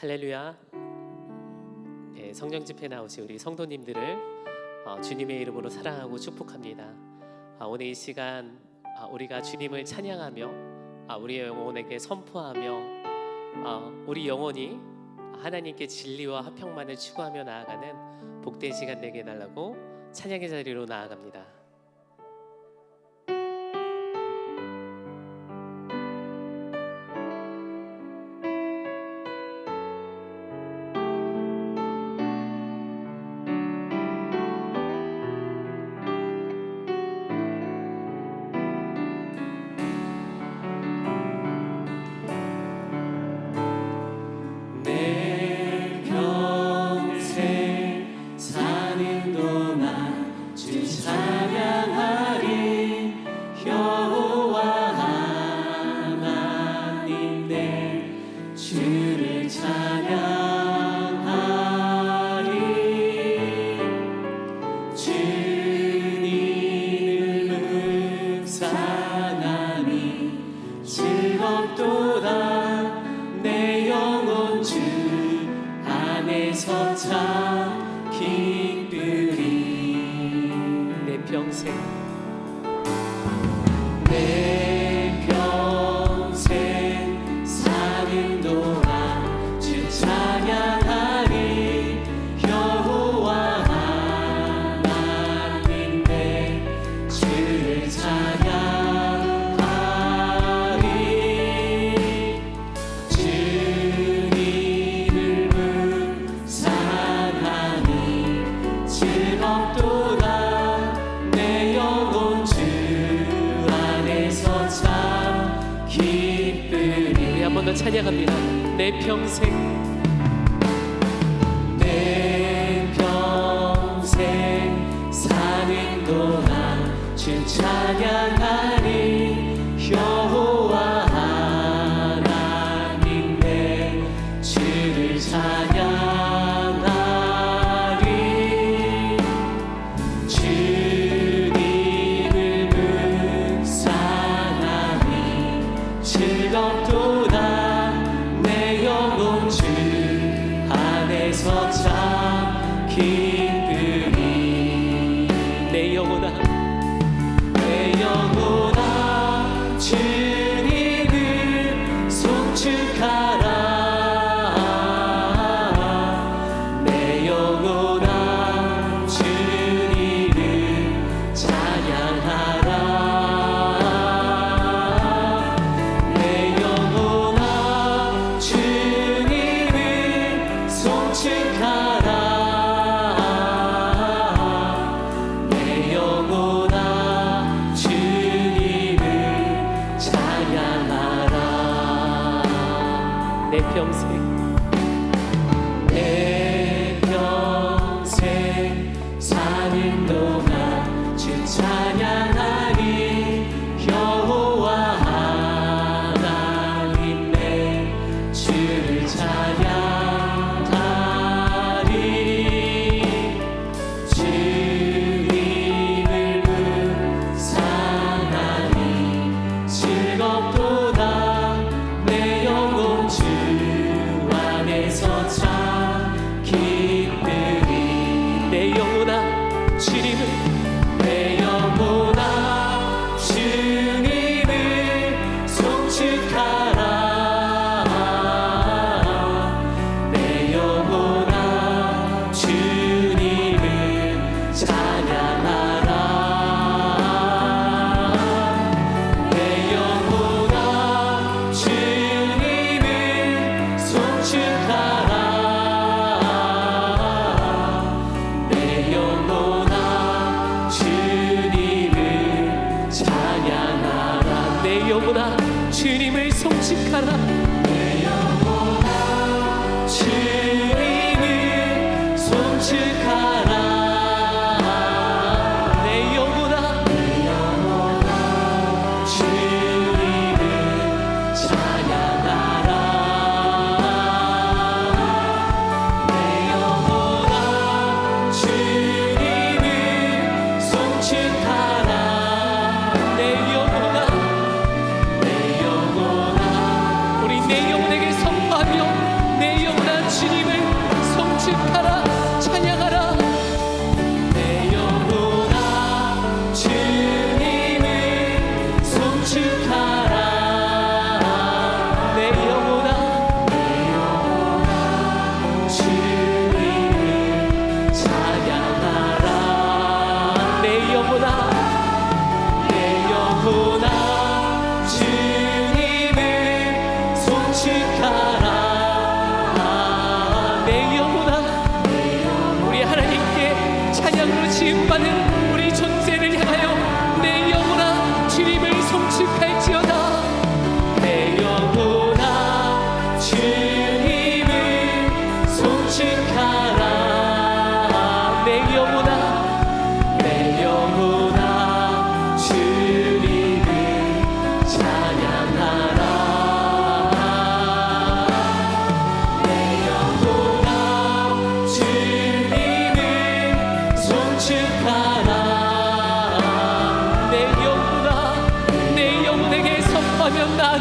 할렐루야. 네, 성령 집회 나오신 우리 성도님들을 어, 주님의 이름으로 사랑하고 축복합니다. 아, 오늘 이 시간 아, 우리가 주님을 찬양하며 아, 우리의 영혼에게 선포하며 우리 영혼이 하나님께 진리와 화평만을 추구하며 나아가는 복된 시간 되게 해달라고 찬양의 자리로 나아갑니다. 평생 기쁨이 내 영혼아 力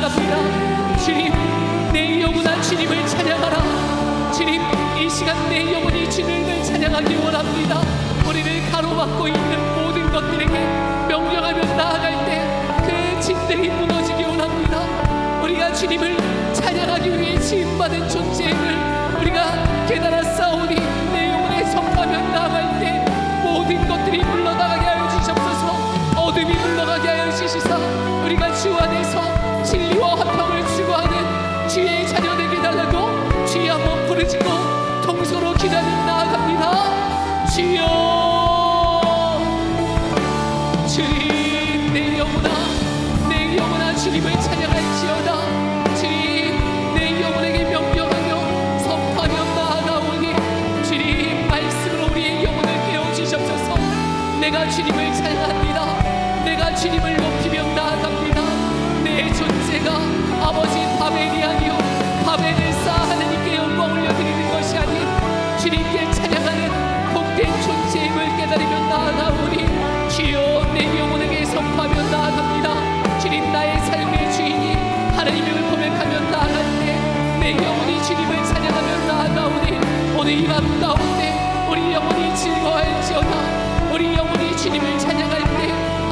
감사합니다. 주님, 내 영원한 주님을 찬양하라. 주님, 이 시간 내 영혼이 주님을 찬양하기 원합니다. 우리를 가로막고 있는 모든 것들에게 명령하며 나아갈 때 그 집들이 무너지기 원합니다. 우리가 주님을 찬양하기 위해 지음받은 존재임을 우리가 깨달았사오니 내 영혼에 성하며 나아갈 때 모든 것들이 물러 내가 주님을 찬양합니다. 내가 주님을 높이며 나아갑니다. 내 존재가 아버지 바벨이 아니요 바벨을 쌓아 하나님께 영광 올려드리는 것이 아닌 주님께 찬양하는 복된 존재임을 깨달으며 나아가오니 주여 내 영혼에게 선포하며 나아갑니다. 주님 나의 삶의 주인이 하나님을 고백하며 나아갈 때내 영혼이 주님을 찬양하며 나아가오니 오늘 이밤 가운데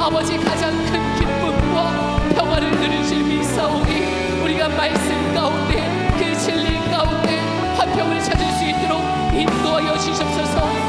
아버지 가장 큰 기쁨과 평화를 줄 믿사오니 우리가 말씀 가운데 그 진리 가운데 화평을 찾을 수 있도록 인도하여 주시옵소서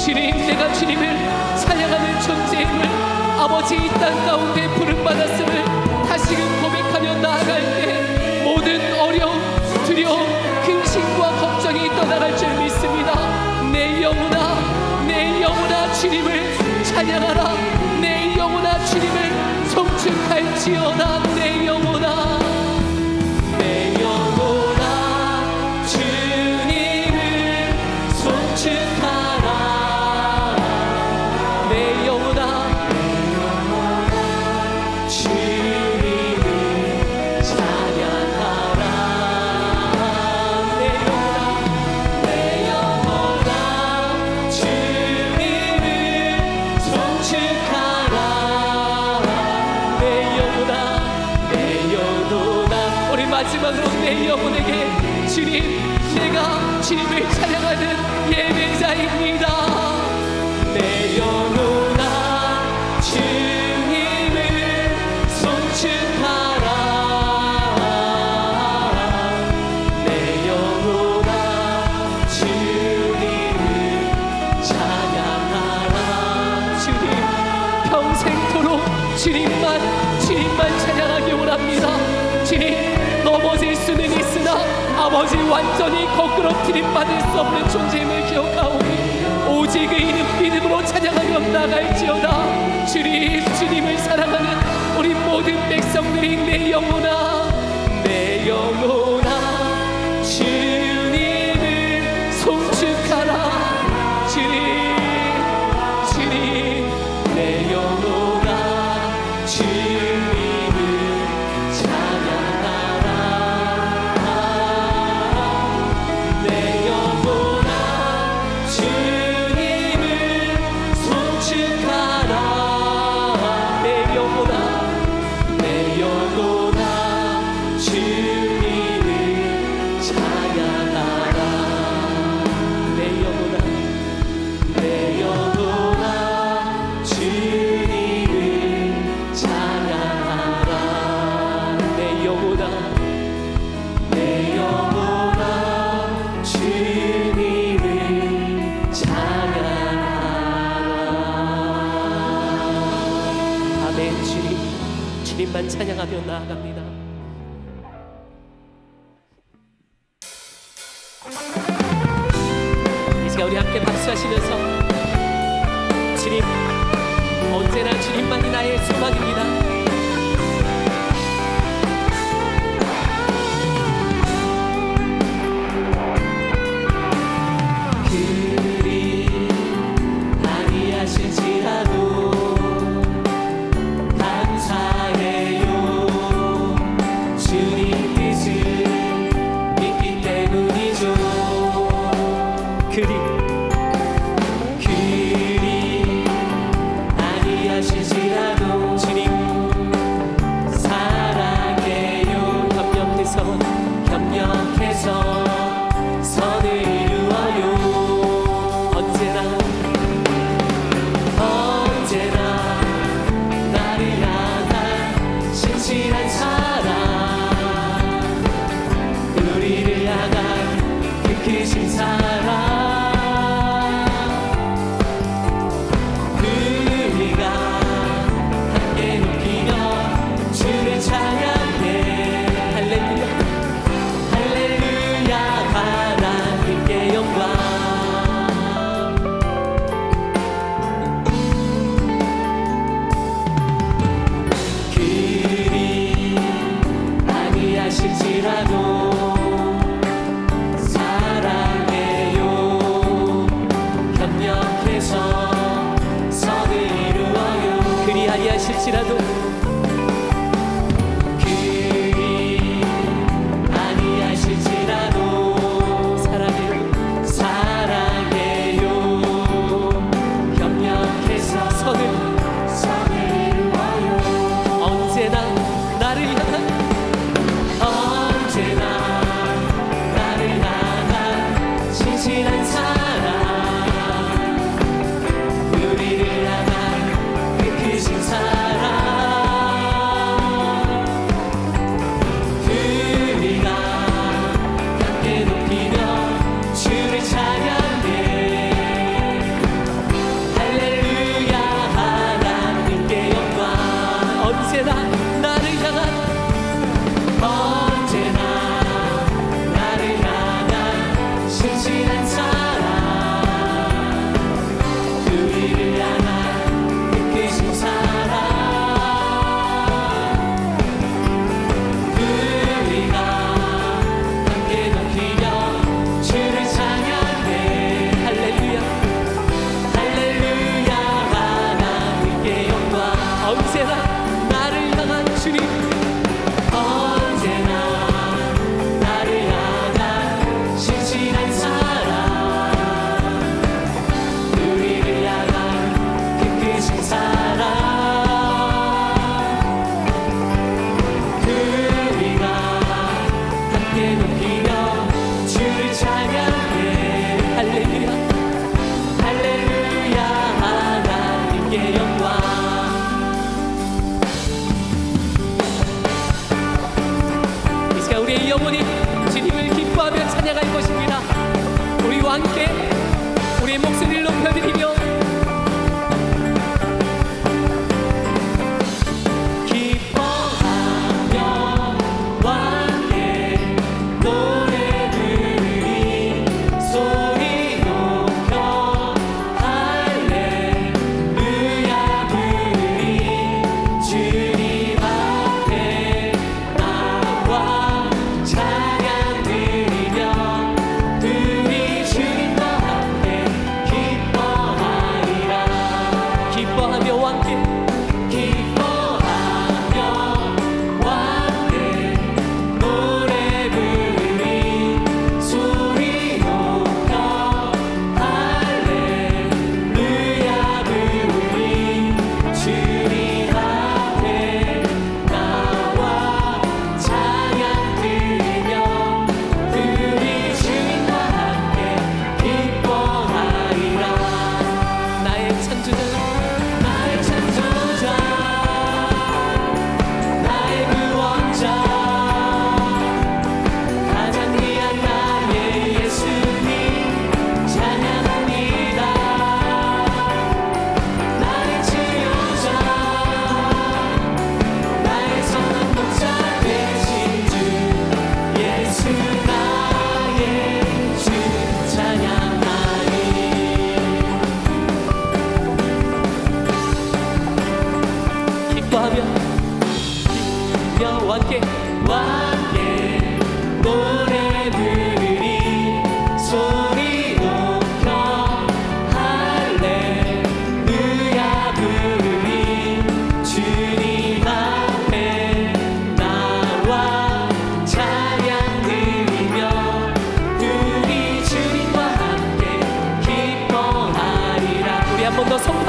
주님 내가 주님을 찬양하는 존재임을 아버지 이 땅 가운데 부름 받았음을 다시금 고백하며 나아갈 때 모든 어려움 두려움 근심과 걱정이 떠나갈 줄 믿습니다. 내 영혼아 내 영혼아 주님을 찬양하라. 내 영혼아 주님을 송축할지어다. 내 영혼아 주님을 찬양하는 예배자입니다. 내 영혼아 주님을 송축하라. 내 영혼아 주님을 찬양하라. 주님 평생토록 주님만 주님만 찬양하기 원합니다. 주님 넘어질 수는 있으나 아버지 완전히 거꾸로 들이받을 수 없는 존재임을 기억하오니 오직 의인은 믿음으로 찬양하며 나갈지어다. 주님 주님을 사랑하는 우리 모든 백성들이 내 영혼아 내 영혼아 주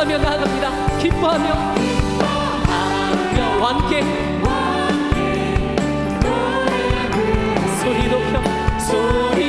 기뻐하며 나갑니다. 기뻐하며. 하며 완개 소리 높여. 소리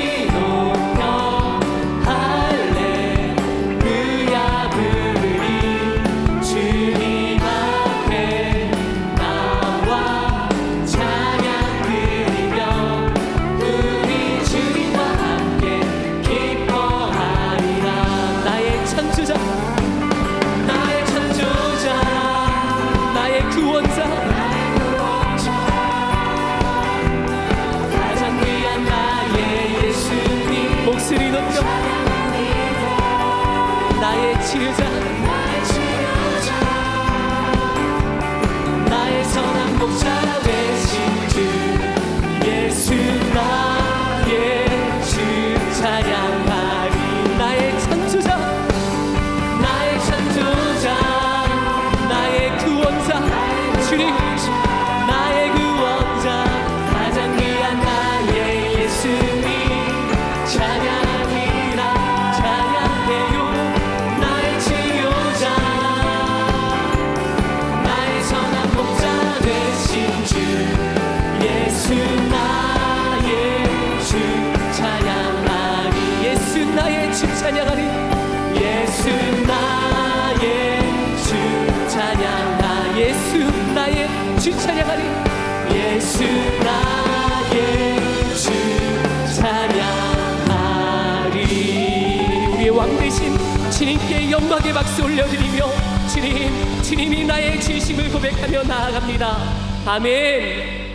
주님께 영광의 박수 올려드리며 주님, 주님이 나의 진심을 고백하며 나아갑니다. 아멘.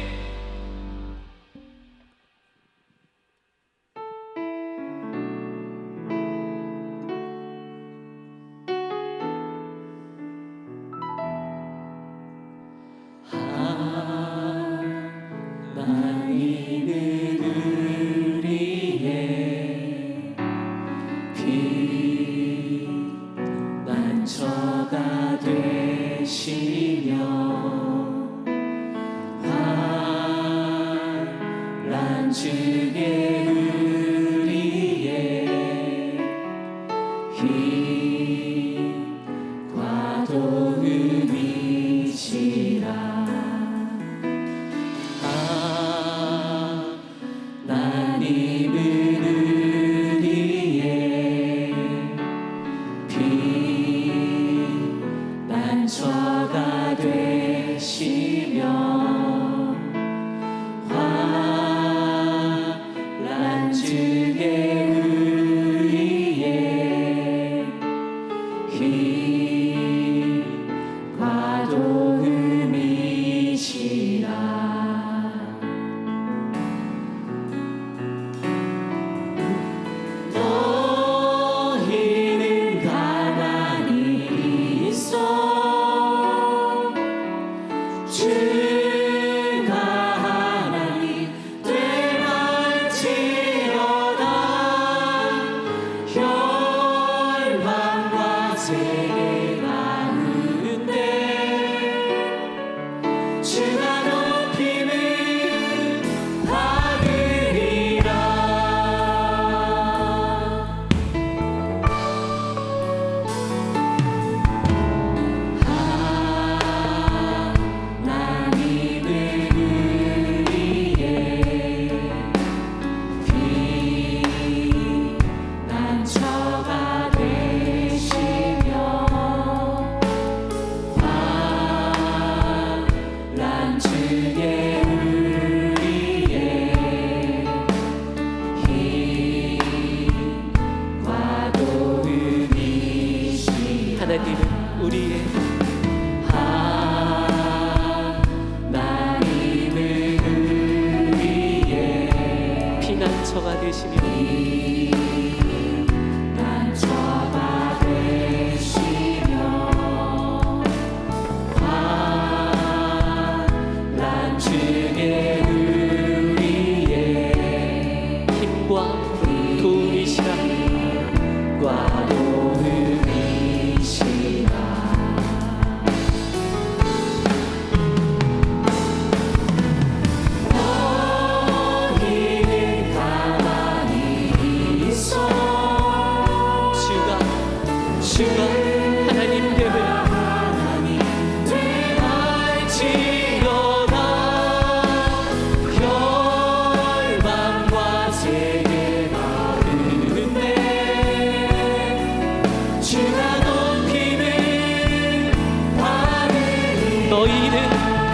to me.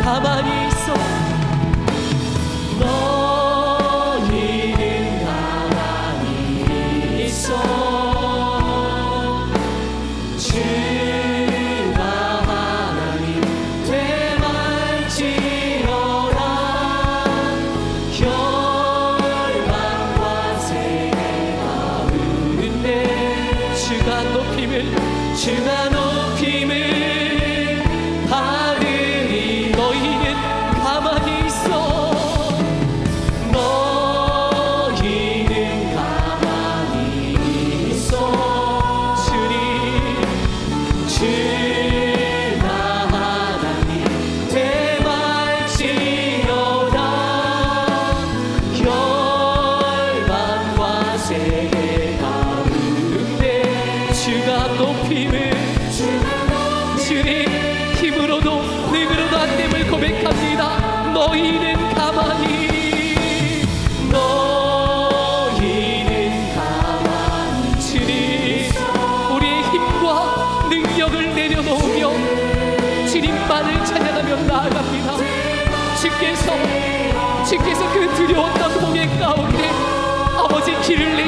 가만히 있어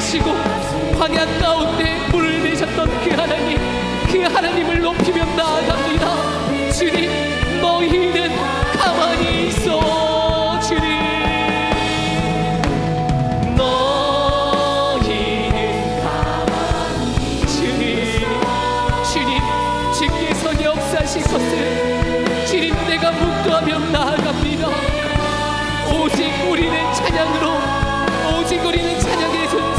내시고 광야 가운데 물을 내셨던 그 하나님 그 하나님을 높이며 나아갑니다. 주님 너희는 가만히 있어. 주님 역사하실 것을 주님 내가 묵도하며 나아갑니다. 오직 우리는 찬양으로 오직 우리는 찬양의 아버지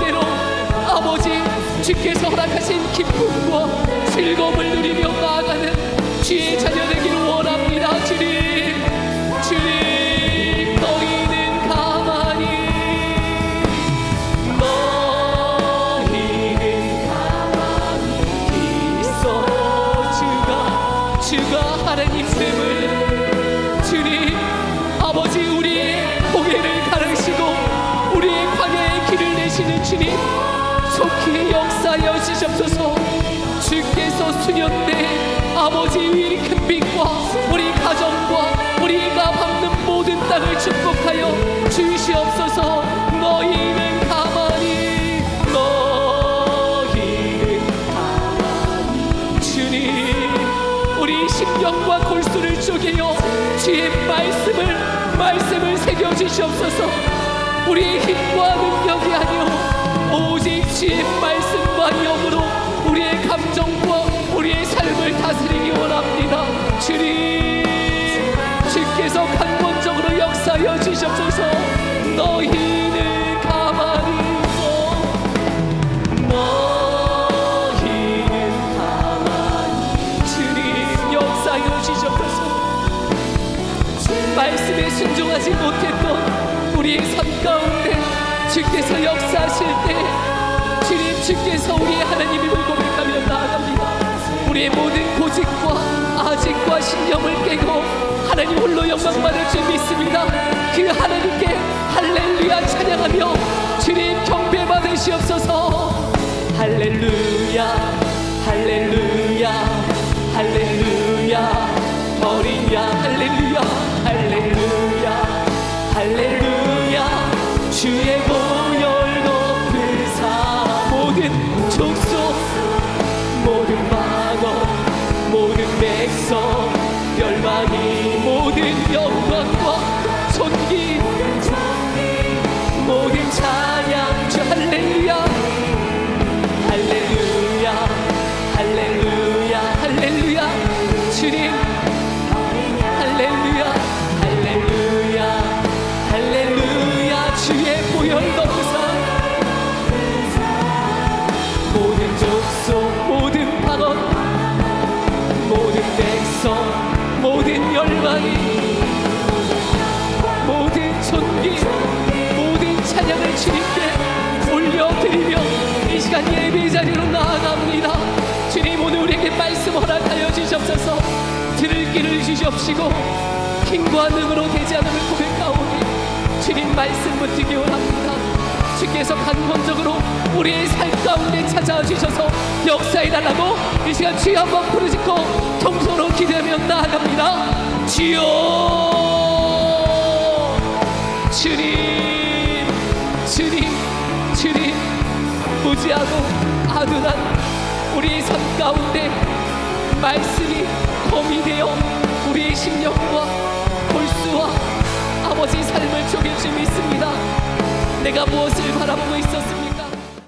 주께서 허락하신 기쁨과 즐거움을 누리며 나아가는 주의 자녀 되기를 아버지 이큰 빛과 우리 가정과 우리가 밟는 모든 땅을 축복하여 주시옵소서. 너희는 가만히 너희는 가만히. 주님 우리 신경과 골수를 쪼개어 주의 말씀을 말씀을 새겨 주시옵소서. 우리의 힘과 능력이 아니오 오직 주의 말씀과 영으로 우리의 감정과 우리의 삶을 다스리기 원합니다. 주님 주께서 강권적으로 역사하여 주시옵소서 너희는 가만히 있어 너희는 가만히 주님 역사하여 주시옵소서 말씀에 순종하지 못했던 우리의 삶 가운데 주께서 역사하실 때 주님 주께서 우리의 하나님임을 고백하며 나아갑니다 우리의 모든 고집과 아직과 신념을 깨고 하나님 홀로 영광 받을 줄 믿습니다. 그 하나님께 할렐루야 찬양하 이 시간 예배 자리로 나아갑니다. 주님 오늘 우리에게 말씀 허락하여 주시옵소서. 들을 길을 주시옵시고 힘과 능으로 되지 않음을 고백하오니 주님 말씀 붙들기 원합니다. 주께서 간본적으로 우리의 삶 가운데 찾아와 주셔서 역사해 달라고 이 시간 주여 한번 부르짖고 통성으로 기대하며 나아갑니다. 주여! 주님! 주님 무지하고 아둔한 우리의 삶 가운데 말씀이 검이 되어 우리의 심령과 골수와 아버지 삶을 쪼갤 줄 믿습니다. 내가 무엇을 바라보고 있었습니까